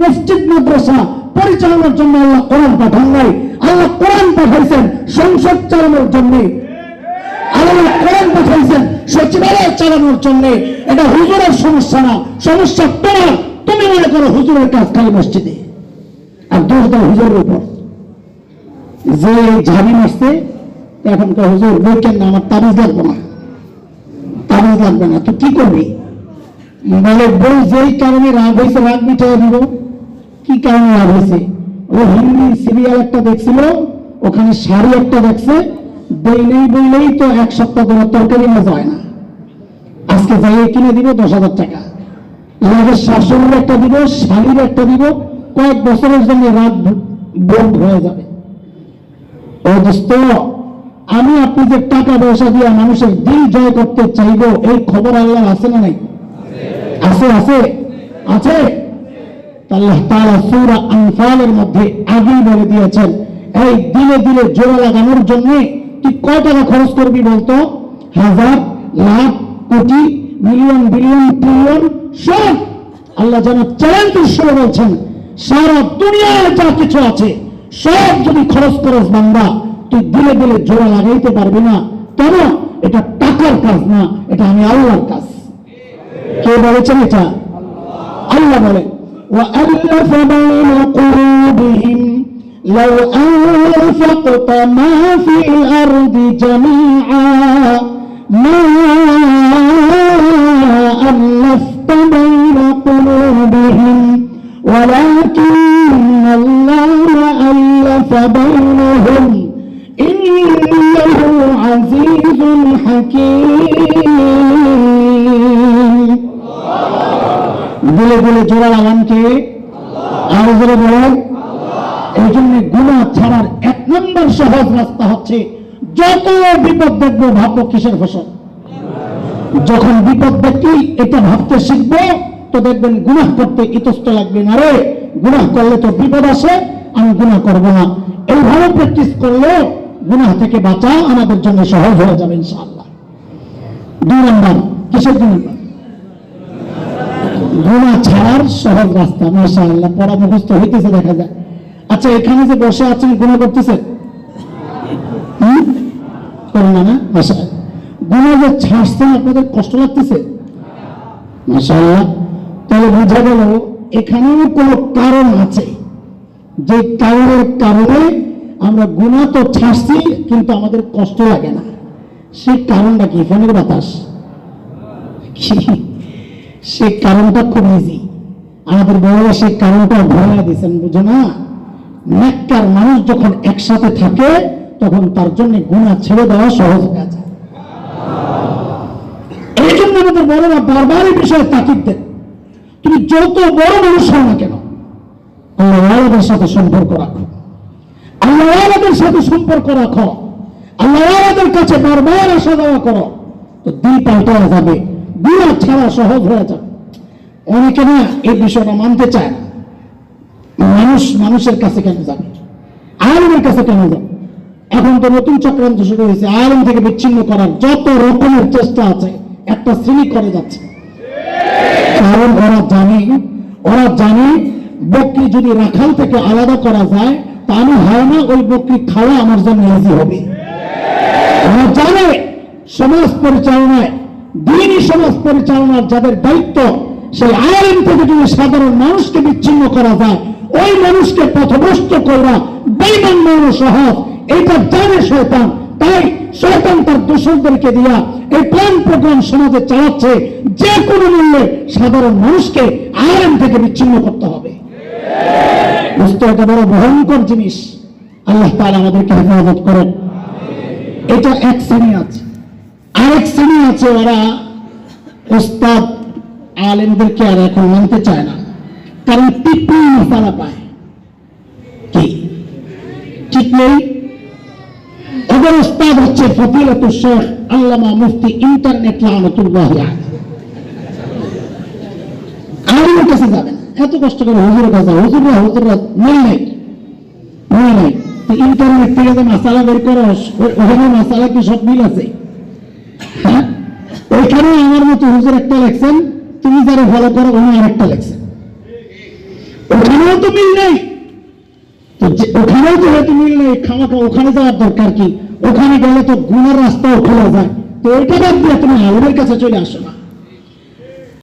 মসজিদ, মাদ্রাসা পরিচালনার জন্য আল্লাহ কোরআন পাঠান নাই। আল্লাহ কোরআন পাঠাইছেন সংসদ চালানোর জন্য। আল্লাহ কোরআন পাঠাইছেন সচিবালয় চালানোর জন্য। এটা হুজুরের সমস্যা না, সমস্যা তোমার। তুমি মনে করো হুজুরের কাজ খালি মসজিদে। আর দোষ দাও হুজুরের উপর। যে ঝাড়ি এখন তো হুজুর, বইকেন না, আমার তাবিজ লাগবে না। তাবিজ লাগবে না। তুই কি করবি? বলে বই যেই কারণে রাগ হয়েছে, রাগ মিটাই দিব কি কারণে রাগ হয়েছে? ও হিন্দি সিরিয়াল একটা দেখছিল, ওখানে শাড়ি একটা দেখছে বইলেই বইলেই তো এক সপ্তাহ ধরে তরকারি মজা হয় না। আজকে যাই কিনে দিব দশ হাজার টাকা। লাগে শাশুড়ির একটা দিব শাড়ির একটা দিব কয়েক বছরের জন্য রাত বন্ধ হয়ে যাবে। ও দোস্ত, আমি আপনি যে টাকা পয়সা দিয়ে মানুষের দিল জয় করতে চাইব, এই খবর আল্লাহ আছে না নাই? আছে আছে আছে। আল্লাহ তাআলা সূরা আনফালের মধ্যে আগেই বলে দিয়েছেন, এই দিলে দিলে জোড়া লাগানোর জন্য তুই কয় টাকা খরচ করবি বলতো? হাজার, লাখ, কোটি, মিলিয়ন, বিলিয়ন, ট্রিলিয়ন, সব। আল্লাহ যেন চ্যালেঞ্জ বলছেন, সারা দুনিয়ায় যা কিছু আছে, সব যদি খরচ করস বান্দা, তুই দিলে দিলে জোড়া লাগাইতে পারবি না। কেন? এটা টাকার কাজ না, এটা আমি আল্লাহর কাজ। কে বলেছেন এটা আল্লাহ বলেন وألف بين قلوبهم لو أنفقت ما في الأرض جميعا ما ألفت بين قلوبهم ولكن الله ألف بينهم إنه عزيز حكيم দিলে দিলে জোড়া লাগান কে? আর জোরে বলেন। এই জন্য গুণা ছাড়ার এক নম্বর সহজ রাস্তা হচ্ছে যত বিপদ দেখব ভাববো কিসের ফসল। যখন বিপদ দেখি, এটা ভাবতে শিখব, তো দেখবেন গুনাহ করতে ইতস্ত লাগবে না রে। গুনাহ করলে তো বিপদ আসে, আমি গুনাহ করব না। এইভাবে প্র্যাকটিস করলে গুনাহ থেকে বাঁচা আমাদের জন্য সহজ হয়ে যাবে ইনশাআল্লাহ। দুই নম্বর, কিসের দুই নম্বর ছাড়ার সহজ রাস্তা মাসা পড়া মুখস্থ হইতেছে, দেখা যায় আচ্ছা এখানে যে বসে আছেন কারণ আছে। যে কারণের কারণে আমরা গুণা তো কিন্তু আমাদের কষ্ট লাগে না। সেই কারণটা কি? ফোনের বাতাস? সে কারণটা খুব ইজি আমাদের বড়রা সেই কারণটা ভরা দিয়েছেন বুঝো না? নেককার মানুষ যখন একসাথে থাকে, তখন তার জন্য গুণা ছেড়ে দেওয়া সহজ যায় এই জন্য আমাদের বড়রা বারবার এই বিষয়ে তাকিদ দেন। তুমি যত বড় মানুষ হও না কেন আল্লাহদের সাথে সম্পর্ক রাখো। আল্লাহদের সাথে সম্পর্ক রাখো। আল্লাহদের কাছে বারবার আসা যাওয়া করো। তো দিন পাল্টা যাবে। গুণা ছাড়া সহজ হয়ে যাবে। অনেকে না এই বিষয়টা মানতে চায় না। মানুষ মানুষের কাছে কেন যাবে? আলমের কাছে কেন যাবে? এখন তো নতুন চক্রান্ত শুরু হয়েছে। আলম থেকে বিচ্ছিন্ন করার যত রকমের চেষ্টা আছে, একটা শ্রেণি করে যাচ্ছে। কারণ ওরা জানে ওরা জানে বকরি যদি রাখাল থেকে আলাদা করা যায়, তাহলে হয় না ওই বকরি খাওয়া আমার জন্য ইজি হবে। ওরা জানে, সমাজ পরিচালনায় দিনই সমাজ পরিচালনার যাদের দায়িত্ব, সেই আইন থেকে যদি সাধারণ মানুষকে বিচ্ছিন্ন করা যায়, ওই মানুষকে পথভ্রষ্ট করা বেইমান মানুষ সহজ। এটা জানে শয়তান। তাই শয়তান তার দোষরদেরকে দিয়া এই প্ল্যান প্রোগ্রাম সমাজে চালাচ্ছে। যে কোনো মূল্যে সাধারণ মানুষকে আইন থেকে বিচ্ছিন্ন করতে হবে। বুঝতে এটা বড় ভয়ঙ্কর জিনিস। আল্লাহ তাআলা আমাদেরকে হেফাজত করেন। এটা এক শ্রেণি আছে। আরেক শ্রেণি আছে ওরা ওস্তাদ আলেমদেরকে আর এখন মানতে চায় না। কারণ টিপ্পনি মশালা পায়। কি? ঠিক নেই? ওদের ওস্তাদ হচ্ছে ফতিলত শেখ আল্লামা মুফতি ইন্টারনেট লানতুল্লাহ আলিমের কাছে যাবেন। এত কষ্ট করে হুজুরের কাছে। হুজুররা হুজুররা মিল নেই। মিল নেই। ইন্টারনেট থেকে যে মাসালা বের করো, ওখানে মাসালা কি সব মিল আছে? ওইখানে আমার মতো হুজুর একটা লেখছেন, তুমি যারা করো, উনি আরেকটা লেখছেন। ওখানেও তো মিল নেই। তো হয়তো ওখানেও মিল নেই ওখানে যাওয়ার দরকার কি? ওখানে গেলে তো গুণের রাস্তাও খোলা যায়। তো ওইটা বাদ দিয়ে তুমি আলমের কাছে চলে আসো না।